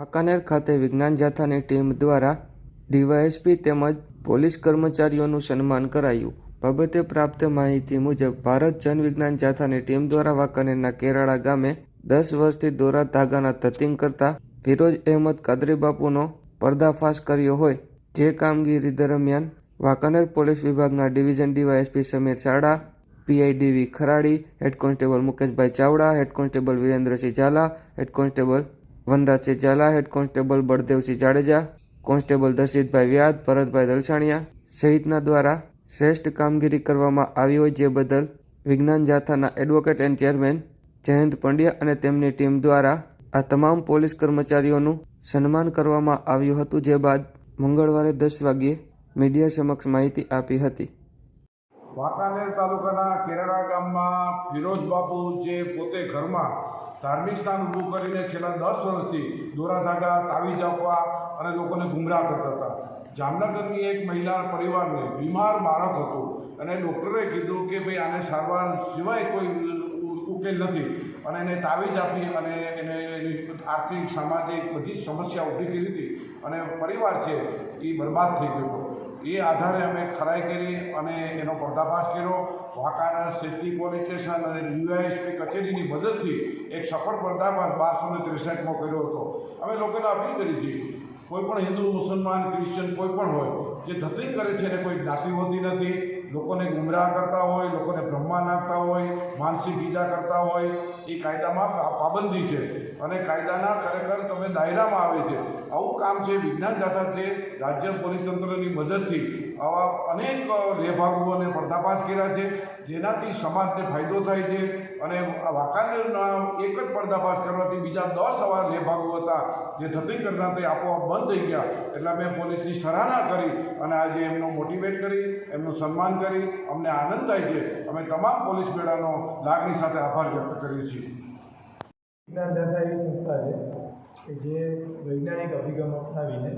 વાંકાનેર ખાતે વિજ્ઞાન જાથાની ટીમ દ્વારા ડીવાયએસપી તેમજ પોલીસ કર્મચારીઓનું સન્માન કરાયું. બાબતે પ્રાપ્ત માહિતી મુજબ, ભારત જન વિજ્ઞાન જાથાની ટીમ દ્વારા વાંકાનેરના કેરાળા ગામે દસ વર્ષથી દોરા ધાગાના તતિંગ કરતા ફિરોજ અહેમદ કાદરી બાપુનો પર્દાફાશ કર્યો હોય. જે કામગીરી દરમિયાન વાંકાનેર પોલીસ વિભાગના division DYSP Sameer Shala PI D V Kharadi, head constable Mukeshbhai Chavda, head constable Virendrasinh Zala, head constable Vanrajsinh Zala head constable Baldevsinh Jadeja, constable Darshitbhai Vyad, Bharatbhai Dalsaniya સહિતના દ્વારા શ્રેષ્ઠ કામગીરી કરવામાં આવી હોય જે બદલ વિજ્ઞાન જાથાના advocate and chairman Jayant Pandya અને તેમની ટીમ દ્વારા આ તમામ પોલીસ કર્મચારીઓનું સન્માન કરવામાં આવ્યું હતું, જે બાદ મંગળવારે દસ વાગ્યે મીડિયા સમક્ષ માહિતી આપી હતી. વાંકાનેર તાલુકાના કેરડા ગામમાં ફિરોજ બાપુ જે પોતે ઘરમાં ધાર્મિક સ્થાન ઊભું કરીને છેલ્લા દસ વર્ષથી દોરાધાગા તાવીજ આપવા અને લોકોને ગુમરાહ કરતા હતા. જામનગરની એક મહિલા પરિવારને બીમાર બાળક હતું અને ડૉક્ટરે કીધું કે ભાઈ આને સારવાર સિવાય કોઈ ઉકેલ નથી અને એને તાવીજ આપી અને એને એની આર્થિક, સામાજિક બધી સમસ્યા ઊભી કરી હતી અને પરિવાર છે એ બરબાદ થઈ ગયો એ આધારે અમે ખરાઈ કરી અને એનો પર્દાફાશ કર્યો. વાંકાના સિટી પોલીસ સ્ટેશન અને યુઆઈએસપી કચેરીની મદદથી એક સફળ પર્દાફાશ બારસો ને ત્રેસઠમાં કર્યો હતો. અમે લોકોને અપીલ કરી છીએ કોઈ પણ હિન્દુ, મુસલમાન ક્રિશ્ચન કોઈ પણ હોય, જે ધતિંગ કરે છે એને કોઈ જ્ઞાતિ હોતી નથી, લોકોને ગુમરાહ કરતા હોય, લોકોને બ્રહ્મા નાખતા હોય માનસિક ઈજા કરતા હોય, એ કાયદામાં પાબંદી છે. અને કાયદાના ખરેખર તમે દાયરામાં આવે છે. આવું કામ છે વિજ્ઞાન દાતા છે, રાજ્ય પોલીસ તંત્રની મદદથી આવા અનેક લેભાગુઓને પર્દાફાશ કર્યા છે, જેનાથી સમાજને ફાયદો થાય છે. અને આ વાંકાનેરના એક જ પર્દાફાશ કરવાથી બીજા દસ આવા લેભાગુ હતા, જે થતી કરતા તે આપોઆપ બંધ થઈ ગયા. એટલે અમે પોલીસની સરાહના કરી અને આજે એમનું મોટિવેટ કરી, એમનું સન્માન કરી. અમને આનંદ થાય છે. અમે તમામ પોલીસ બેડાનો લાગણી સાથે આભાર વ્યક્ત કરીએ છીએ. વિજ્ઞાન જાથા એવી સંસ્થા છે કે જે વૈજ્ઞાનિક અભિગમ અપનાવીને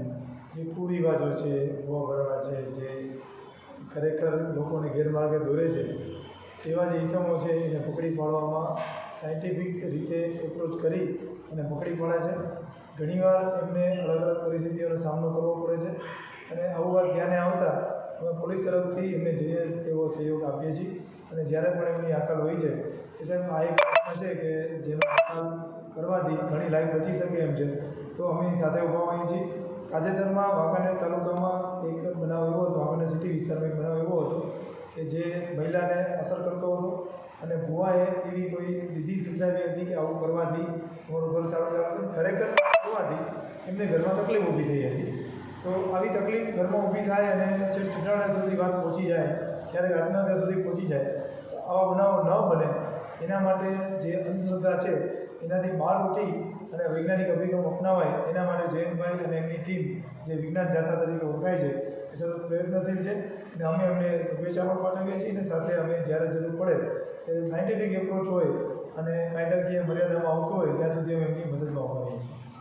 જે કુરિવાજો છે ભૂવા છે, જે ખરેખર લોકોને ગેરમાર્ગે દોરે છે તેવા જે ઇસમો છે, એને પકડી પાડવામાં સાયન્ટિફિક રીતે એપ્રોચ કરી અને પકડી પાડે છે. ઘણીવાર એમને અલગ અલગ પરિસ્થિતિઓનો સામનો કરવો પડે છે અને આવું વાત ધ્યાને આવતા અમે પોલીસ તરફથી એમને જે તેવો સહયોગ આપીએ છીએ. અને જ્યારે પણ એમની આકલ હોય છે એટલે આ એક પ્રશ્ન છે કે જેનો નિકાલ કરવાથી ઘણી લાઈફ બચી શકે એમ છે. તો અમે સાથે ઊભા હોઈએ છીએ. તાજેતરમાં વાંકાનેર તાલુકામાં એક બનાવ એવો હતો વાંકાનેર સિટી વિસ્તારમાં એક બનાવ એવો હતો કે જે મહિલાને અસર કરતો હતો અને ભુવાએ એવી કોઈ વિધિ સમજાવી હતી કે આવું કરવાથી તમારું ઘર સારું ચાલશે ખરેખર કરવાથી એમને ઘરમાં તકલીફ ઊભી થઈ હતી. તો આવી તકલીફ ઘરમાં ઊભી થાય અને ચૂંટણા સુધી વાત પહોંચી જાય ક્યારેક ત્યાં સુધી પહોંચી જાય. આવા બનાવો ન બને. એના માટે જે અંધશ્રદ્ધા છે, એનાથી બહાર ઉઠી અને વૈજ્ઞાનિક અભિગમ અપનાવાય, એના માટે જયંતભાઈ અને એમની ટીમ જે વિજ્ઞાન જાતા તરીકે ઓળખાય છે, એ સતત પ્રયત્નશીલ છે. અને અમે એમને શુભેચ્છા પણ પાઠવીએ છીએ અને સાથે અમે જ્યારે જરૂર પડે ત્યારે સાયન્ટિફિક એપ્રોચ હોય અને કાયદાકીય મર્યાદામાં આવતો હોય, ત્યાં સુધી અમે એમની મદદમાં ઊભા રહીએ છીએ.